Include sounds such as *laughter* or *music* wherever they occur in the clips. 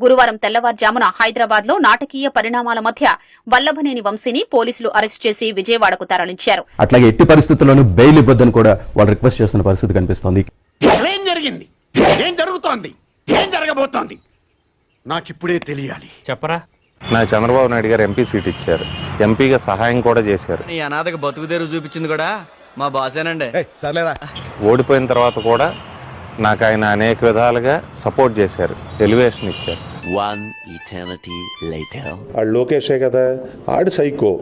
గురువారం తెల్లవారుజామున హైదరాబాద్లో నాటకీయ పరిణామాల మధ్య వల్లభనేని వంశీని పోలీసులు అరెస్టు చేసి విజయవాడకు తరలించారు. అట్లాగే ఎట్టి పరిస్థితుల్లోనూ బెయిల్ ఇవ్వద్దని కూడా వాళ్ళు రిక్వెస్ట్ చేస్తున్న పరిస్థితి కనిపిస్తోంది. ఏం జరిగింది? ఏం జరుగుతోంది? ఏం జరగబోతోంది? నాకిప్పుడే తెలియాలి. చెప్పరా? నా చంద్రబాబు నాయుడు గారు ఎంపీ సీట్ ఇచ్చారు. ఎంపీగా సహాయం కూడా చేశారు. నీ అనాథకు బతుకు తెరువు చూపించింది కూడా మా బాసేనండి. ఓడిపోయిన తర్వాత కూడా నాకు ఆయన అనేక విధాలుగా సపోర్ట్ చేశారు. ఎలివేషన్ ఇచ్చారు. One eternity later. ఆడు లోకేషే కదా ఆడు సైకో.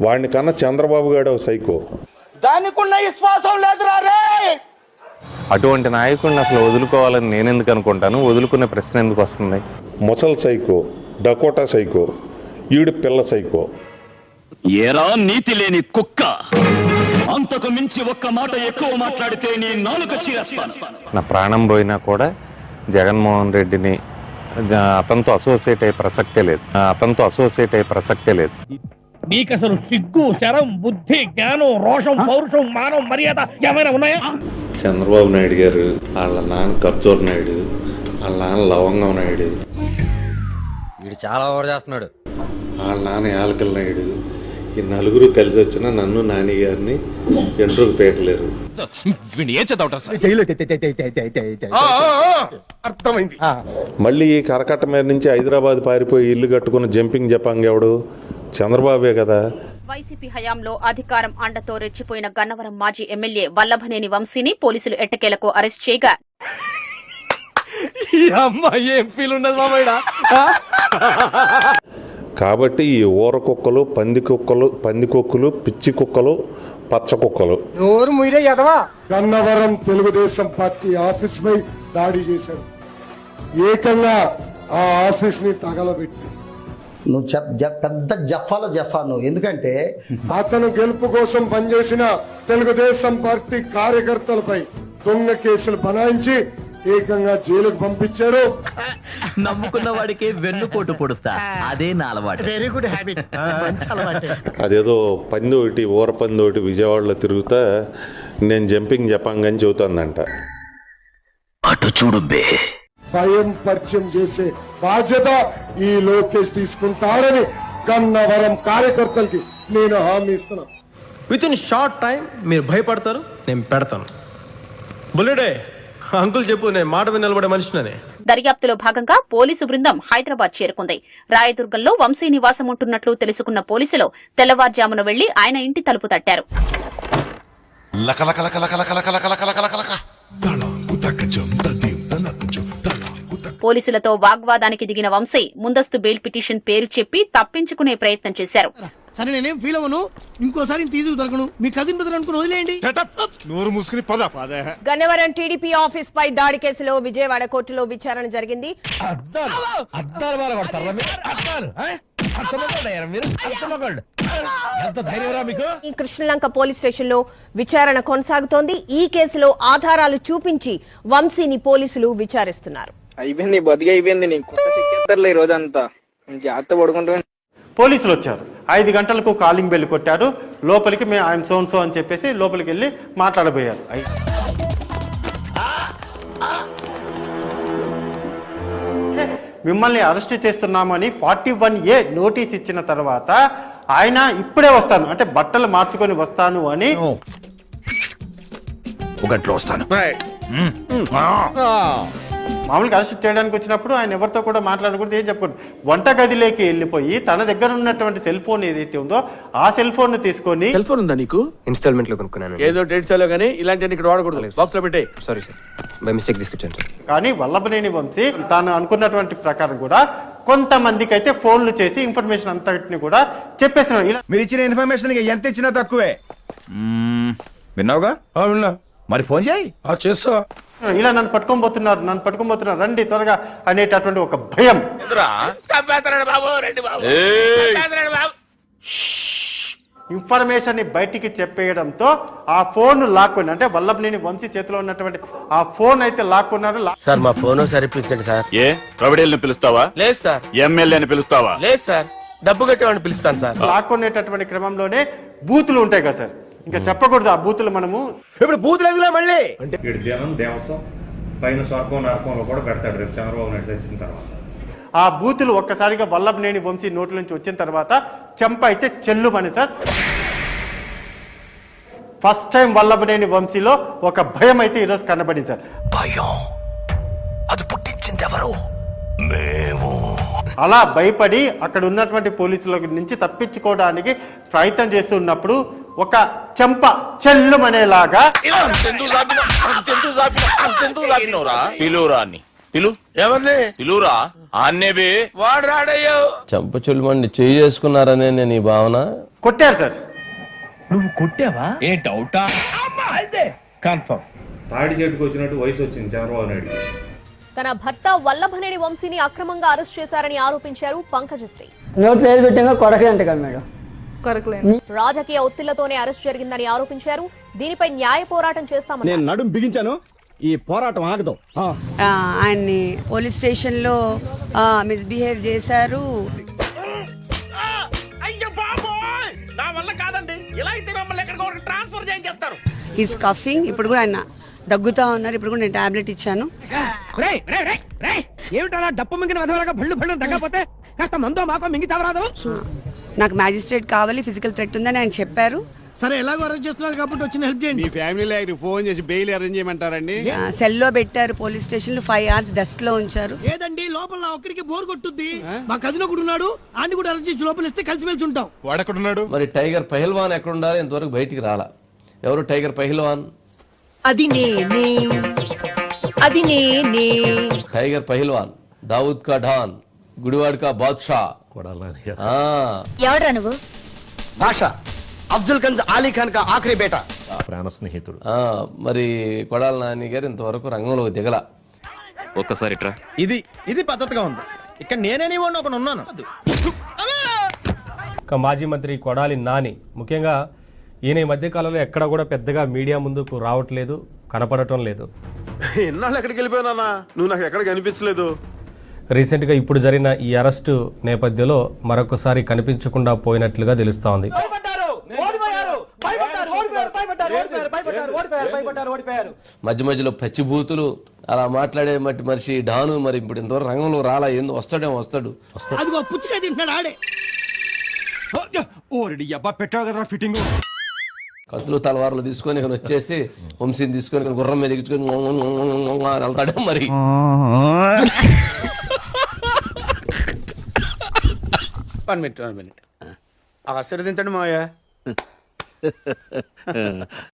వాడిని కన్నా చంద్రబాబు గారు సైకో. దానికున్న విశ్వాసం లేదురా రే! అటువంటి నాయకుడిని అసలు వదులుకోవాలని నేను ఎందుకు అనుకుంటాను? వదులుకునే ప్రశ్న ఎందుకు వస్తుంది? ముసల్ సైకో డకోటా సైకో ఈడు పిల్ల సైకో. ఏరా నీతి లేని కుక్క? అంతకు మించి ఒక్క మాట ఎక్కువ మాట్లాడితే నీ నాలుక చీరేస్తాను. నా ప్రాణం పోయినా కూడా జగన్మోహన్ రెడ్డిని అతనితో అసోసియేట్ అయ్యే ప్రసక్తే లేదు. అతనితో అసోసియేట్ అయ్యే ప్రసక్తే లేదు. నీకు అసలు సిగ్గు శరం బుద్ధి జ్ఞానం రోషం పౌరుషం మానం మర్యాద ఏమైనా ఉన్నాయా? చంద్రబాబు నాయుడు గారు వాళ్ళ నాన్న ఖర్జూర్ నాయుడు వాళ్ళ నాన్న లవంగం నాయుడు. వీడు చాలా ఓవర్ చేస్తున్నాడు. వాళ్ళ నాన్న యాలకల నాయుడు ఈ నలుగురు కలిసి వచ్చిన నన్ను నాని గారిని ఎంట్రుకు పేకలేరు అర్థమైంది. మళ్ళీ ఈ కరకట్ట మీద నుంచి హైదరాబాద్ పారిపోయి ఇల్లు కట్టుకున్న జంపింగ్ జపాంగ్ ఎవడు? చంద్రబాబే కదా. వైసీపీ హయాంలో అధికారం అండతో రెచ్చిపోయిన గన్నవరం మాజీ ఎమ్మెల్యే వల్లభనేని వంశీని పోలీసులు ఎట్టకేలకు అరెస్ట్ చేయగా ఈ అమ్మాయి ఏం ఫీల్ ఉన్నది మామయ్య కాబట్టి ఈ ఊర కుక్కలు పంది కుక్కలు పంది కుక్కలు పిచ్చి కుక్కలు పచ్చ కుక్కలు. గన్నవరం తెలుగుదేశం పార్టీ ఆఫీస్ పై దాడి చేశారు. ఏకంగా ఆ ఆఫీస్ని తగలబెట్టి. నువ్వు పెద్ద జఫాలో జఫా నువ్వు. ఎందుకంటే *laughs* అతను గెలుపు కోసం పనిచేసిన తెలుగుదేశం పార్టీ కార్యకర్తలపై దొంగ కేసులు బనాయించి ఏకంగా జైలుకు పంపించారు. నమ్ముకున్న వాడికి వెన్నుపోటు పొడుస్తా. అదే నా అలవాటు. వెరీ గుడ్ హ్యాబిట్ మంచి అలవాటే. అదేదో పంది ఒకటి ఊర పంది ఒకటి విజయవాడలో తిరుగుతా నేను జంపింగ్ జపాంగ్ అని చెబుతోందంట. అటు చూడు బే. భయం పరిచయం చేసే బాధ్యత ఈ లోకేష్ తీసుకుంటాడని గన్నవరం కార్యకర్తలకి నేను హామీ ఇస్తున్నాను. విత్ ఇన్ షార్ట్ టైం మీరు భయపడతారు నేను పెడతాను. బుల్లెడే అంకుల్ చెప్పు నేను మాట మీద నిలబడే మనిషినని. దర్యాప్తులో భాగంగా పోలీసు బృందం హైదరాబాద్ చేరుకుంది రాయదుర్గంలో వంశీ నివాసం ఉంటున్నట్లు తెలుసుకున్న పోలీసులు తెల్లవారుజామున వెళ్ళి ఆయన ఇంటి తలుపు తట్టారు పోలీసులతో వాగ్వాదానికి దిగిన వంశీ ముందస్తు బెయిల్ పిటిషన్ పేరు చెప్పి తప్పించుకునే ప్రయత్నం చేశారు. సరే నేనేం ఫీల్ అవ్వను? ఇంకోసారి తీసుకు దొరకను. మీ కజిన్ బ్రదర్ అనుకుని వదిలేయండి. నోరు మూసుకుని పద. పద. గన్నవరం టీడీపీ ఆఫీస్ పై దాడి కేసులో విజయవాడ కోర్టులో విచారణ జరిగింది. కృష్ణలంక పోలీస్ స్టేషన్లో విచారణ కొనసాగుతోంది. ఈ కేసులో ఆధారాలు చూపించి వంశీని పోలీసులు విచారిస్తున్నారు. అయిపోయింది బతికి అయిపోయింది నీకు. ఈ రోజంతా. జాగ్రత్త పడుకుంటా. పోలీసులు వచ్చారు. ఐదు గంటలకు కాలింగ్ బెల్ కొట్టారు. లోపలికి మేము ఆయన సోన్ సో అని చెప్పేసి లోపలికి వెళ్ళి మాట్లాడబోయారు. మిమ్మల్ని అరెస్ట్ చేస్తున్నామని ఫార్టీ వన్ ఏ నోటీస్ ఇచ్చిన తర్వాత ఆయన ఇప్పుడే వస్తాను. అంటే బట్టలు మార్చుకొని వస్తాను అని ఒక గంటలో వస్తాను. మామూలుగా అరెస్ట్ చేయడానికి వచ్చినప్పుడు ఆయన ఎవరితో కూడా మాట్లాడకూడదు ఏం చెప్పకూడదు. వంట గదిలోకి వెళ్ళిపోయి తన దగ్గర ఉన్నటువంటి సెల్ ఫోన్ ఏదైతే ఉందో ఆ సెల్ ఫోన్ను తీసుకొని సెల్ ఫోన్ ఉందా నీకు? ఇన్స్టాల్మెంట్లో కొనుక్కున్నాను. ఏదో డేట్ సెల్ కానీ ఇలాంటి ఇక్కడ వాడకూడదు. బాక్స్లో పెట్టే. సారీ సార్ బై మిస్టేక్ తీసుకొచ్చాను సార్ కానీ వల్లభనేని వంశీ తాను అనుకున్నటువంటి ప్రకారం కూడా కొంతమందికి అయితే ఫోన్లు చేసి ఇన్ఫర్మేషన్ అంతటిని కూడా చెప్పేస్తున్నాడు ఇలా మీరు ఇచ్చిన ఇన్ఫర్మేషన్ ఎంత ఇచ్చినా తక్కువే. విన్నావుగా? మరి ఫోన్ చేయి. చేస్తా. ఇలా నన్ను పట్టుకొని పోతున్నారు నన్ను పట్టుకొని పోతున్నారు రండి త్వరగా అనేటటువంటి ఒక భయం. ఇన్ఫర్మేషన్ని బయటికి చెప్పేయడంతో ఆ ఫోన్ లాక్కొని అంటే వల్లభనేని వంశీ చేతిలో ఉన్నటువంటి ఆ ఫోన్ అయితే లాక్కున్నారు సార్ మా ఫోన్ సరిపించండి సార్. ఏ? ప్రొవిడేల్ని పిలుస్తావా? లేదు సార్. ఎమ్మెల్యేని పిలుస్తావా? లేదు సార్. డబ్బు కట్టేవాడిని పిలుస్తాను సార్. లాక్కునేటటువంటి క్రమంలోనే బూతులు ఉంటాయి కదా సార్. ఇంకా చెప్పకూడదు ఆ బూతులు మనము ఇప్పుడు బూత్ లేదులే మళ్ళీ? జనం దేవసం పైన స్వర్గం నరకంలో కూడా పెడతాడు. రేపు చంద్రబాబు నాయుడు వచ్చిన తర్వాత. ఆ బూతులు ఒక్కసారిగా వల్లభనేని వంశీ నోట్ల నుంచి వచ్చిన తర్వాత చెంప అయితే చెల్లుమని సార్. ఫస్ట్ టైం వల్లభనేని వంశీలో ఒక భయం అయితే ఈరోజు కనబడింది సార్. భయం? అది పుట్టించింది ఎవరు మేము. అలా భయపడి అక్కడ ఉన్నటువంటి పోలీసుల నుంచి తప్పించుకోవడానికి ప్రయత్నం చేస్తున్నప్పుడు ఒక చెంప చెల్లుమనేలాగా పిలువురా అని పిలు. ఎవరిని? పిలువురా. అన్నేబి వాడు రాడయ్యో. చంప చెల్లుమండి చేయి చేసుకున్నారనే నేను ఈ భావన? కొట్టారు సార్. ఏ డౌటా? తాడి చెట్టుకు వచ్చినట్టు వయసు వచ్చింది చంద్రబాబు నాయుడు. తన భర్త వల్లభనేని వంశీని అక్రమంగా అరెస్ట్ చేశారని ఆరోపించారు పంకజశ్రీ. నోట్లు ఏది పెట్టాక కొడకలంట కదా మేడం. రాజకీయ ఒత్తిళ్ళతోనే అరెస్ట్ జరిగిందని ఆరోపించారు. దీనిపై న్యాయ పోరాటం చేస్తామన్నారు. నడుం బిగించాను. ఈ పోరాటం ఆగదు. ఆయన్ని పోలీస్ స్టేషన్లో మిస్బిహేవ్ చేశారు. నా వల్ల కాదండి. ఇలా అయితే మమ్మల్ని ఎక్కడికి ట్రాన్స్ఫర్ చేయించేస్తారు. ఈ స్కఫింగ్ ఇప్పుడు కూడా ఆయన దగ్గుతా ఉన్నారు. ఇప్పుడు కూడా నేను టాబ్లెట్ ఇచ్చాను. ఏమిటలా డప్పు మింగిన వధవలుగా భళ్ళు భళ్ళు తగ్గపోతే కాస్త మందో మాకో మింగితావరాదు నాకు మ్యాజిస్ట్రేట్ కావాలి ఫిజికల్ థ్రెట్ ఉందని ఆయన చెప్పారు. సరే ఎలాగో అరెస్ట్ చేస్తున్నారు కాబట్టి వచ్చిన హెల్ప్ చేయండి. మీ ఫ్యామిలీలో ఫోన్ చేసి బెయిల్ అరేంజ్ చేయమంటారండి? ఆ, సెల్లో పెట్టారు పోలీస్ స్టేషన్లో ఫైవ్ అవర్స్ డస్ట్లో ఉంచారు. ఏదండి? లోపల నా ఒక్కడికి బోర్ కొట్టుద్ది. మా కజిన్ ఒకడు ఉన్నాడు ఆడిని కూడా అరెస్ట్ చేసి లోపల ఇస్తే కలిసిమెలిసి ఉంటాం. వాడెక్కడున్నాడు? మరి టైగర్ పహిల్వాన్ ఎక్కడ ఉండాలి ఇంతవరకు బయటికి రాలా. ఎవరు టైగర్ పహిల్వాన్? అది నేనే. అది నేనే. టైగర్ పహిల్వాన్ దావుద్ కా డాన్ గుడివాడ్ కా బాద్షా. ఆ, ఎవడ్రా నువ్వు? భాష అఫ్జల్ గంజ్ అలీ ఖాన్ కా ఆఖరి బేటా. ప్రాణ స్నేహితుడు. ఆ, మరి కొడాల నాని గారు ఇంతవరకు రంగంలో దిగల. ఒక్కసారి ట్రా ఇది ఇది పద్ధతిగా ఉంది. ఇక్కడ నేనే ఒకడు ఉన్నాను. ఇక మాజీ మంత్రి కొడాలి నాని ముఖ్యంగా ఈయన ఈ మధ్య కాలంలో ఎక్కడ కూడా పెద్దగా మీడియా ముందుకు రావట్లేదు కనపడటం లేదు. ఎన్నాళ్ళు ఎక్కడికి వెళ్ళిపోయినా నువ్వు నాకు ఎక్కడ కనిపించలేదు రీసెంట్గా ఇప్పుడు జరిగిన ఈ అరెస్టు నేపథ్యంలో మరొకసారి కనిపించకుండా పోయినట్లుగా తెలుస్తా ఉంది మధ్య మధ్యలో పచ్చిబూతులు అలా మాట్లాడే మట్టి మనిషి డాను మరి ఇప్పుడు ఇంతవరకు రంగంలో రాలా ఏందో వస్తాడేమో వస్తాడు వస్తాడు పెట్టావు కదా ఫిట్టింగ్ కత్తులు తలవారులు తీసుకొని వచ్చేసి వంశీని తీసుకొని గుర్రం మీద ఎక్కించుకొని వెళ్తాడే మరి వన్ మినిట్ వన్ మినిట్ ఆశీర్వదించండి మావయ్య. *laughs*